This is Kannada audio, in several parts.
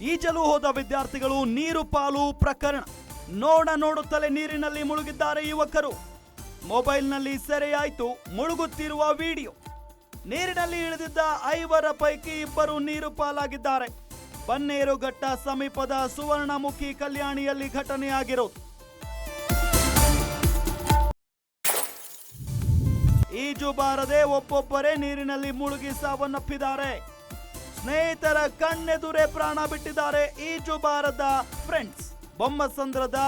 ಈಜಲು ಹೋದ ವಿದ್ಯಾರ್ಥಿಗಳು ನೀರು ಪಾಲು ಪ್ರಕರಣ. ನೋಡ ನೋಡುತ್ತಲೇ ನೀರಿನಲ್ಲಿ ಮುಳುಗಿದ್ದಾರೆ ಯುವಕರು. ಮೊಬೈಲ್ನಲ್ಲಿ ಸೆರೆಯಾಯಿತು, ಮುಳುಗುತ್ತಿರುವ ವಿಡಿಯೋ. ನೀರಿನಲ್ಲಿ ಇಳಿದಿದ್ದ ಐವರ ಪೈಕಿ ಇಬ್ಬರು ನೀರು ಪಾಲಾಗಿದ್ದಾರೆ. ಬನ್ನೇರುಘಟ್ಟ ಸಮೀಪದ ಸುವರ್ಣಮುಖಿ ಕಲ್ಯಾಣಿಯಲ್ಲಿ ಘಟನೆಯಾಗಿರೋದು. ಈಜು ಬಾರದೆ ಒಬ್ಬೊಬ್ಬರೇ ನೀರಿನಲ್ಲಿ ಮುಳುಗಿ ಸಾವನ್ನಪ್ಪಿದ್ದಾರೆ. ಸ್ನೇಹಿತರ ಕಣ್ಣೆದುರೇ ಪ್ರಾಣ ಬಿಟ್ಟಿದ್ದಾರೆ ಈಜು ಬಾರದ ಫ್ರೆಂಡ್ಸ್. ಬೊಮ್ಮಸಂದ್ರದ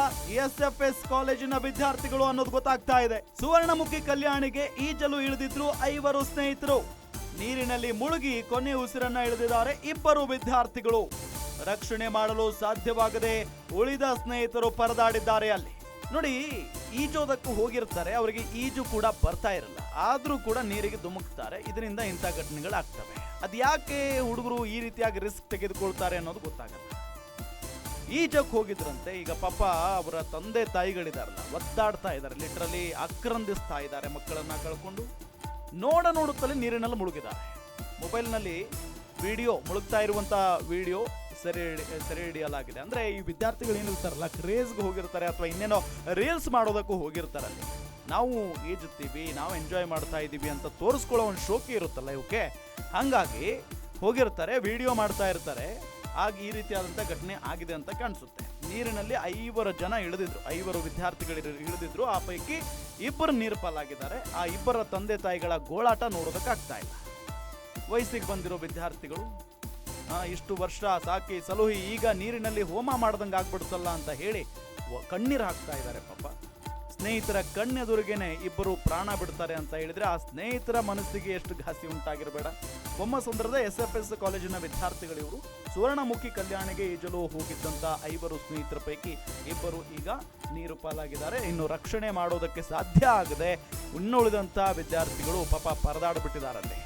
ಎಸ್ ಎಫ್ ಎಸ್ ಕಾಲೇಜಿನ ವಿದ್ಯಾರ್ಥಿಗಳು ಅನ್ನೋದು ಗೊತ್ತಾಗ್ತಾ ಇದೆ. ಸುವರ್ಣಮುಖಿ ಕಲ್ಯಾಣಿಗೆ ಈಜಲು ಇಳಿದಿದ್ರು ಐವರು ಸ್ನೇಹಿತರು. ನೀರಿನಲ್ಲಿ ಮುಳುಗಿ ಕೊನೆ ಉಸಿರನ್ನ ಇಳಿದಿದ್ದಾರೆ ಇಬ್ಬರು ವಿದ್ಯಾರ್ಥಿಗಳು. ರಕ್ಷಣೆ ಮಾಡಲು ಸಾಧ್ಯವಾಗದೆ ಉಳಿದ ಸ್ನೇಹಿತರು ಪರದಾಡಿದ್ದಾರೆ ಅಲ್ಲಿ. ನೋಡಿ ಈಜೋದಕ್ಕೂ ಹೋಗಿರ್ತಾರೆ, ಅವರಿಗೆ ಈಜು ಕೂಡ ಬರ್ತಾ ಇರಲ್ಲ. ಆದರೂ ಕೂಡ ನೀರಿಗೆ ಧುಮುಕ್ತಾರೆ. ಇದರಿಂದ ಇಂಥ ಘಟನೆಗಳಾಗ್ತವೆ ಆಗ್ತವೆ. ಯಾಕೆ ಹುಡುಗರು ಈ ರೀತಿಯಾಗಿ ರಿಸ್ಕ್ ತೆಗೆದುಕೊಳ್ತಾರೆ ಅನ್ನೋದು ಗೊತ್ತಾಗಲ್ಲ. ಈಜಕ್ಕೆ ಹೋಗಿದ್ರಂತೆ, ಈಗ ಪಾಪ ಅವರ ತಂದೆ ತಾಯಿಗಳಿದಾರಲ್ಲ, ಒದ್ದಾಡ್ತಾ ಇದ್ದಾರೆ ಲಿಟ್ರಲಿ ಆಕ್ರಂದಿಸ್ತಾ ಇದ್ದಾರೆ ಮಕ್ಕಳನ್ನ ಕಳ್ಕೊಂಡು. ನೋಡ ನೋಡುತ್ತಲೇ ನೀರಿನಲ್ಲಿ ಮುಳುಗಿದ್ದಾರೆ. ಮೊಬೈಲ್ನಲ್ಲಿ ವಿಡಿಯೋ ಮುಳುಗ್ತಾ ಇರುವಂತ ವಿಡಿಯೋ ಸೆರೆ ಸೆರೆ ಹಿಡಿಯಲಾಗಿದೆ. ಅಂದ್ರೆ ಈ ವಿದ್ಯಾರ್ಥಿಗಳು ಏನಿರ್ತಾರಲ್ಲ ಕ್ರೇಜ್ಗೆ ಹೋಗಿರ್ತಾರೆ ಅಥವಾ ಇನ್ನೇನೋ ರೀಲ್ಸ್ ಮಾಡೋದಕ್ಕೂ ಹೋಗಿರ್ತಾರೆ ಅಲ್ಲಿ. ನಾವು ಈಜುತ್ತೀವಿ, ನಾವು ಎಂಜಾಯ್ ಮಾಡ್ತಾ ಇದ್ದೀವಿ ಅಂತ ತೋರಿಸ್ಕೊಳ್ಳೋ ಒಂದು ಶೋಕಿ ಇರುತ್ತಲ್ಲ ಇವಕ್ಕೆ? ಹಂಗಾಗಿ ಹೋಗಿರ್ತಾರೆ ವಿಡಿಯೋ ಮಾಡ್ತಾ ಇರ್ತಾರೆ. ಆಗ ಈ ರೀತಿಯಾದಂಥ ಘಟನೆ ಆಗಿದೆ ಅಂತ ಕಾಣಿಸುತ್ತೆ. ನೀರಿನಲ್ಲಿ ಐವರು ಜನ ಇಳಿದಿದ್ರು, ಐವರು ವಿದ್ಯಾರ್ಥಿಗಳು ಇಳಿ- ಇಳಿದಿದ್ರು. ಆ ಪೈಕಿ ಇಬ್ಬರು ನೀರು ಪಾಲಾಗಿದ್ದಾರೆ ಆ ಇಬ್ಬರ ತಂದೆ ತಾಯಿಗಳ ಗೋಳಾಟ ನೋಡೋದಕ್ಕಾಗ್ತಾ ಇಲ್ಲ. ವಯಸ್ಸಿಗೆ ಬಂದಿರೋ ವಿದ್ಯಾರ್ಥಿಗಳು ಇಷ್ಟು ವರ್ಷ ಸಾಕಿ ಸಲುಹಿ, ಈಗ ನೀರಿನಲ್ಲಿ ಹೋಮ ಮಾಡ್ದಂಗೆ ಆಗ್ಬಿಡ್ತಲ್ಲ ಅಂತ ಹೇಳಿ ಕಣ್ಣೀರು ಹಾಕ್ತಾ ಇದ್ದಾರೆ ಪಾಪ. ಸ್ನೇಹಿತರ ಕಣ್ಣೆದುರಿಗೇನೆ ಇಬ್ಬರು ಪ್ರಾಣ ಬಿಡ್ತಾರೆ ಅಂತ ಹೇಳಿದ್ರೆ ಆ ಸ್ನೇಹಿತರ ಮನಸ್ಸಿಗೆ ಎಷ್ಟು ಘಾಸಿ ಉಂಟಾಗಿರಬೇಡ. ಬೊಮ್ಮಸಂದ್ರದ ಎಸ್ ಎಫ್ ಎಸ್ ಕಾಲೇಜಿನ ವಿದ್ಯಾರ್ಥಿಗಳಿವರು ಸುವರ್ಣಮುಖಿ ಕಲ್ಯಾಣಿಗೆ ಈಜಲು ಹೋಗಿದ್ದಂತ ಐವರು ಸ್ನೇಹಿತರ ಪೈಕಿ ಇಬ್ಬರು ಈಗ ನೀರು ಪಾಲಾಗಿದ್ದಾರೆ. ಇನ್ನು ರಕ್ಷಣೆ ಮಾಡೋದಕ್ಕೆ ಸಾಧ್ಯ ಆಗದೆ ಇನ್ನುಳಿದಂತ ವಿದ್ಯಾರ್ಥಿಗಳು ಪಾಪ ಪರದಾಡ್ಬಿಟ್ಟಿದ್ದಾರಲ್ಲಿ